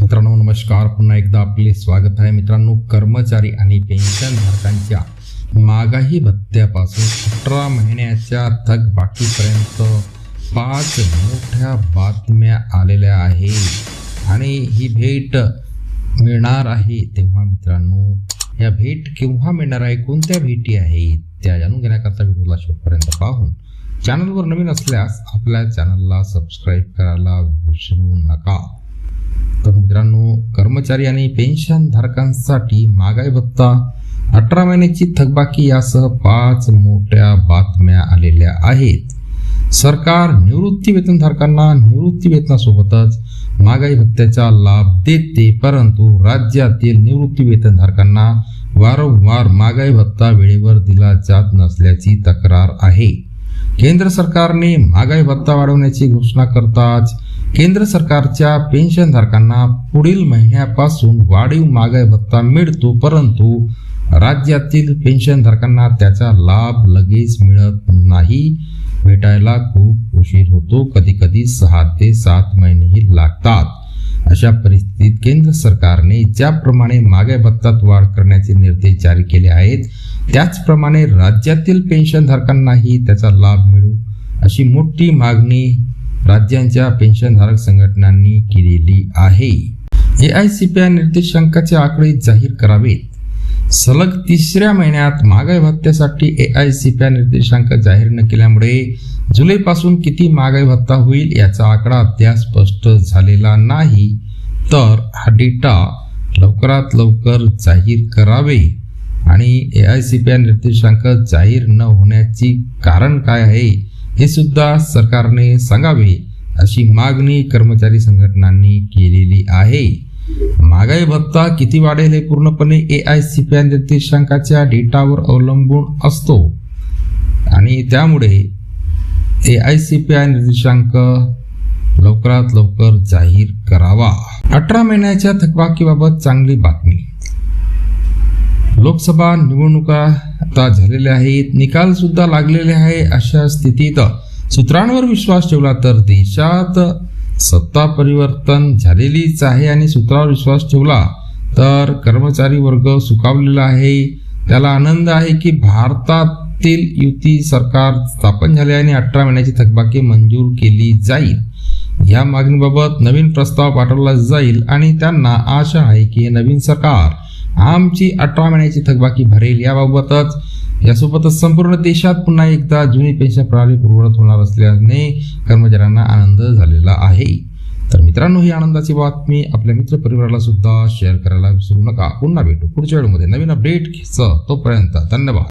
मित्रांनो नमस्कार. पुन्हा एकदा आपले स्वागत आहे. मित्रांनो कर्मचारी आणि पेन्शनधारकांच्या मागाही भत्त्यापासून अठरा महिन्याच्या थकबाकीपर्यंत पाच मोठ्या बातम्या आलेल्या आहेत. आणि ही भेट मिळणार आहे तेव्हा मित्रांनो या भेट केव्हा मिळणार आहे? कोणत्या भेटी आहेत? त्या जाणून घेण्याकरता व्हिडिओला शेवटपर्यंत पाहून चॅनलवर नवीन असल्यास आपल्या चॅनलला सबस्क्राईब करायला विसरू नका. तर मित्रांनो कर्मचारी आणि पेन्शन धारकांसाठी महागाई भत्ता अठरा महिन्याची थकबाकी यासह पाच मोठ्या बातम्या आलेल्या आहेत. सरकार निवृत्ती वेतनधारकांना निवृत्ती वेतनासोबतच महागाई भत्त्याचा लाभ देते परंतु राज्यातील निवृत्ती वेतनधारकांना वारंवार महागाई भत्ता वेळेवर दिला जात नसल्याची तक्रार आहे. केंद्र सरकारने महागाई भत्ता वाढवण्याची घोषणा करताच केंद्र सरकारच्या पेन्शनधारकांना पुढील महिन्यापासून वाढीव महागाई भत्ता मिळतो परंतु राज्यातील पेन्शनधारकांना त्याचा लाभ लगेच मिळत नाही. भेटायला खूप उशीर होतो. कधी कधी सहा ते सात महिनेही लागतात. अशा परिस्थितीत केंद्र सरकारने ज्याप्रमाणे मागे भत्तात वाढ करण्याचे निर्देश जारी केले आहेत त्याचप्रमाणे राज्यातील पेन्शनधारकांनाही त्याचा लाभ मिळू अशी मोठी मागणी राज्यांच्या पेन्शनधारक संघटनांनी केलेली आहे. A I C P I निर्देशांकाचे आकडे जाहीर करावेत. सलग तिसऱ्या महिन्यात महागाई भत्त्यासाठी A I C P I निर्देशांक जाहीर न केल्यामुळे जुलैपासून किती महागाई भत्ता होईल याचा आकडा अद्याप स्पष्ट झालेला नाही. तर हा डेटा लवकरात लवकर जाहीर करावे आणि A I C P I निर्देशांक जाहीर न होण्याची कारण काय आहे? हे सुद्धा सरकारने सांगावे अशी मागणी कर्मचारी संघटनांनी केलेली आहे. महागाई भत्ता किती वाढेल हे पूर्णपणे A I C P I निर्देशांकाच्या डेटावर अवलंबून असतो. आणि त्यामुळे A I C P I निर्देशांक लवकरात लवकर जाहीर करावा. अठरा महिन्याच्या थकबाकीबाबत चांगली बातमी. लोकसभा निवडणुका आता झालेल्या आहेत. निकाल सुद्धा लागलेले आहे अशा स्थितीत. सूत्रांवर विश्वास ठेवला तर देशात सत्ता परिवर्तन झालेलीच आहे आणि सूत्रावर विश्वास ठेवला तर कर्मचारी वर्ग सुखावलेला आहे. त्याला आनंद आहे की भारतातील युती सरकार स्थापन झाले आणि अठरा महिन्याची थकबाकी मंजूर केली जाईल. या मागणीबाबत नवीन प्रस्ताव पाठवला जाईल आणि त्यांना आशा आहे की नवीन सरकार आमची अठरा महिन्याची थकबाकी भरेल. याबाबतच यासोबतच संपूर्ण देशात पुन्हा एकदा जुनी पेन्शन प्रणाली पूर्ववत होणार असल्याने कर्मचाऱ्यांना आनंद झालेला आहे. तर मित्रांनो ही आनंदाची बातमी आपल्या मित्रपरिवाराला सुद्धा शेअर करायला विसरू नका. पुन्हा भेटू पुढच्या वेळेमध्ये नवीन अपडेट तोपर्यंत धन्यवाद.